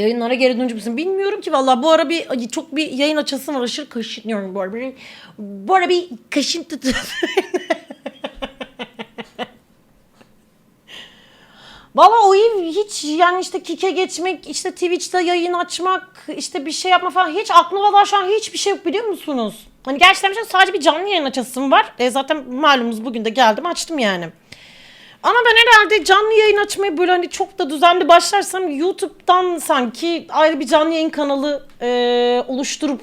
Yayınlara geri dönecek misin? Bilmiyorum ki valla. Bu ara bir çok bir yayın açasım var. Aşırı kaşınıyorum bu ara. Böyle- Bu ara bir kaşıntı Valla o ev hiç yani işte kike geçmek, işte Twitch'te yayın açmak, işte bir şey yapma falan hiç aklıma valla şu an hiçbir şey yok biliyor musunuz? Hani gerçekten bir şey- sadece bir canlı yayın açasım var. E zaten malumuz bugün de geldim açtım yani. Ama ben herhalde canlı yayın açmayı böyle hani çok da düzenli başlarsam YouTube'dan sanki ayrı bir canlı yayın kanalı e, oluşturup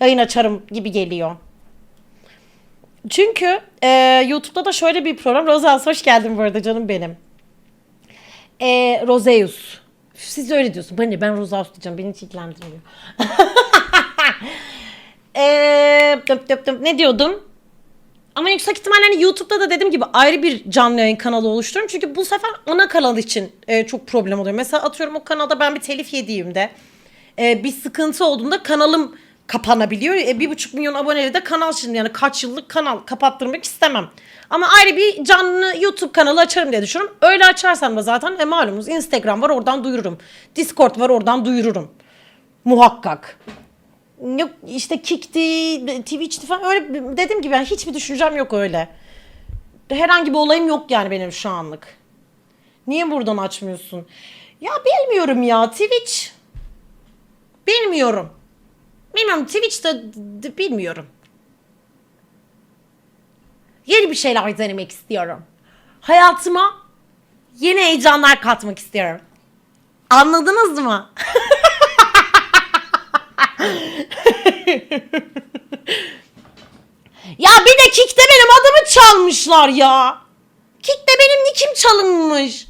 yayın açarım gibi geliyor. Çünkü e, YouTube'da da şöyle bir program. Rozas hoş geldin bu arada canım benim. E, Roseus. Siz öyle diyorsun. Ben de ben Roseus diyeceğim. Beni hiç ilgilendirmiyor. e, dıp dıp dıp. ne diyordum? Ama yüksek ihtimalle hani YouTube'da da dediğim gibi ayrı bir canlı yayın kanalı oluşturuyorum. Çünkü bu sefer ana kanal için e, çok problem oluyor. Mesela atıyorum o kanalda ben bir telif yediğimde e, bir sıkıntı olduğunda kanalım kapanabiliyor. E, bir buçuk milyon aboneli de kanal şimdi yani kaç yıllık kanal kapattırmak istemem. Ama ayrı bir canlı YouTube kanalı açarım diye düşünüyorum. Öyle açarsam da zaten e, malumunuz Instagram var oradan duyururum. Discord var oradan duyururum. Muhakkak. Yok işte Kick'ti, Twitch'ti falan öyle dediğim gibi yani hiçbir düşüncem yok öyle. Herhangi bir olayım yok yani benim şu anlık. Niye buradan açmıyorsun? Ya bilmiyorum ya Twitch. Bilmiyorum. Bilmiyorum Twitch'te bilmiyorum. Yeni bir şeyler denemek istiyorum. Hayatıma yeni heyecanlar katmak istiyorum. Anladınız mı? Ya bir de Kik'te benim adımı çalmışlar ya. Kik'te benim nickim çalınmış.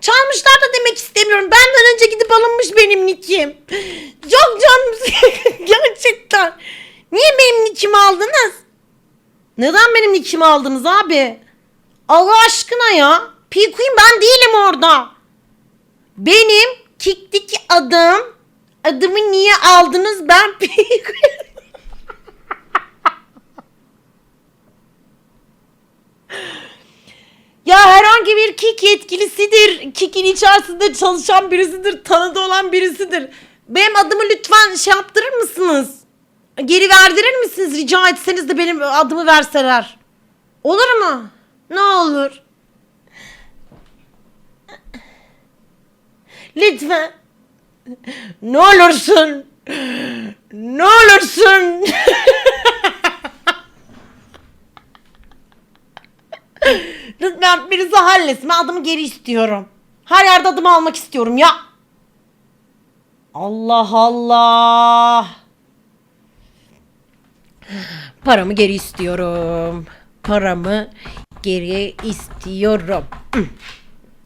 Çalmışlar da demek istemiyorum. Benden önce gidip alınmış benim nickim. Çok canım gerçekten. Niye benim nickimi aldınız? Neden benim nickimi aldınız abi? Allah aşkına ya. P Queen ben değilim orada. Benim Kik'teki adım. Adımı niye aldınız ben. Ya herhangi bir kick yetkilisidir. Kick'in içerisinde çalışan birisidir. Tanıdığı olan birisidir. Benim adımı lütfen şey yaptırır mısınız? Geri verdirir misiniz? Rica etseniz de benim adımı verseler. Olur mu? Ne olur? Lütfen. Ne olursun. Ne olursun. Lütfen birisi halletsin. Ben adımı geri istiyorum. Her yerde adımı almak istiyorum ya. Allah Allah. Paramı geri istiyorum. Paramı geri istiyorum. Hı.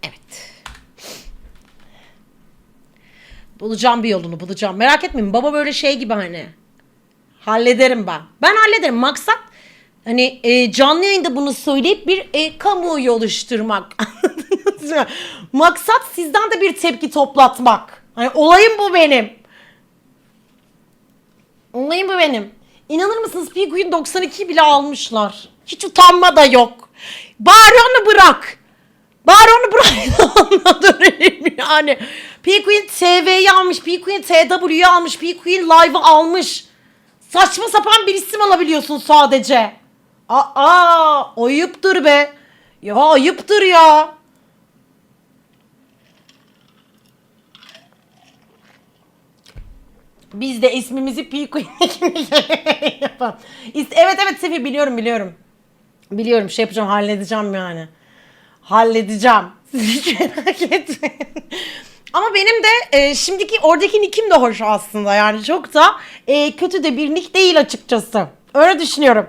Evet. Bulacağım bir yolunu bulacağım. Merak etmeyin baba böyle şey gibi hani. Hallederim ben. Ben hallederim. Maksat hani e, canlı yayında bunu söyleyip bir e, kamuoyu oluşturmak. Maksat sizden de bir tepki toplatmak. Hani olayım bu benim. Olayım bu benim. İnanır mısınız Piguin 92 bile almışlar. Hiç utanma da yok. Bari onu bırak. Bari onu bırak. Yani. P-Queen TV'yi almış. P-Queen TW'yi almış. P-Queen Live'ı almış. Saçma sapan bir isim alabiliyorsun sadece. Aa, ayıptır be. Ya ayıptır ya. Biz de ismimizi P-Queen yapalım. İs- Evet evet Sefi biliyorum biliyorum. Biliyorum şey yapacağım halledeceğim yani. Halledeceğim. Hiç merak etmeyin. Ama benim de e, şimdiki oradaki nickim de hoş aslında yani çok da e, kötü de bir nick değil açıkçası. Öyle düşünüyorum.